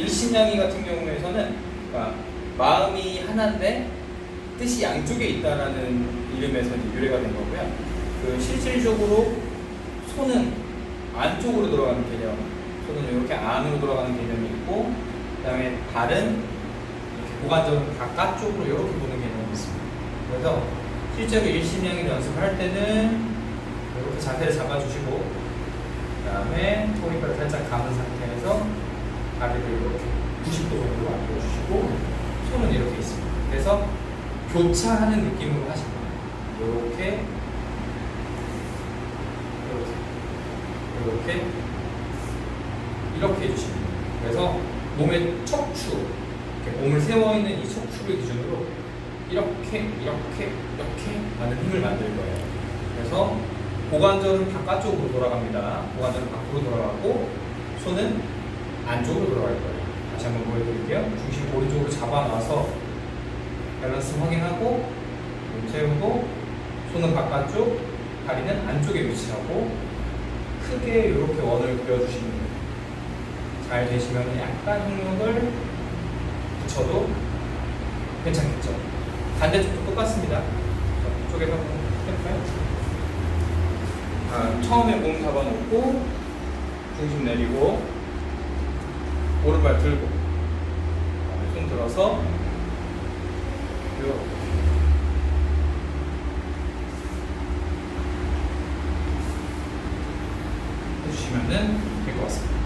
일신양이 같은 경우에서는 그러니까 마음이 하나인데 뜻이 양쪽에 있다라는 이름에서 유래가 된 거고요. 그 실질적으로 손은 안쪽으로 들어가는 개념, 손은 이렇게 안으로 들어가는 개념이 있고, 그다음에 발은 고관절은 바깥쪽으로 이렇게 보는 개념이 있습니다. 그래서 실제로 일신양이 연습을 할 때는 이렇게 자세를 잡아주시고, 그다음에 토리까지 살짝 감은 상태에서 다리를 이렇게 90도 정도로 만들어주시고, 손은 이렇게 있습니다. 그래서 교차하는 느낌으로 하시면 돼요. 이렇게 이렇게 이렇게 이렇게 해주시면 돼요. 그래서 몸의 척추 이렇게 몸을 세워 있는 이 척추를 기준으로 이렇게 이렇게 이렇게 하는 힘을 만들 거예요. 그래서 고관절은 바깥쪽으로 돌아갑니다. 고관절은 밖으로 돌아가고 손은 안쪽으로 돌아갈 거예요. 다시 한번 보여드릴게요. 중심 오른쪽으로 잡아놔서 밸런스 확인하고 몸 세우고 손은 바깥쪽, 다리는 안쪽에 위치하고 크게 이렇게 원을 그려주시면 돼요. 잘 되시면 약간 hướng力을 붙여도 괜찮겠죠. 반대쪽도 똑같습니다. 자, 이쪽에서 해볼까요? 아, 처음에 몸 잡아놓고 중심 내리고 오른발 들고. 손 들어서. 이렇게 해주시면은 될것 같습니다.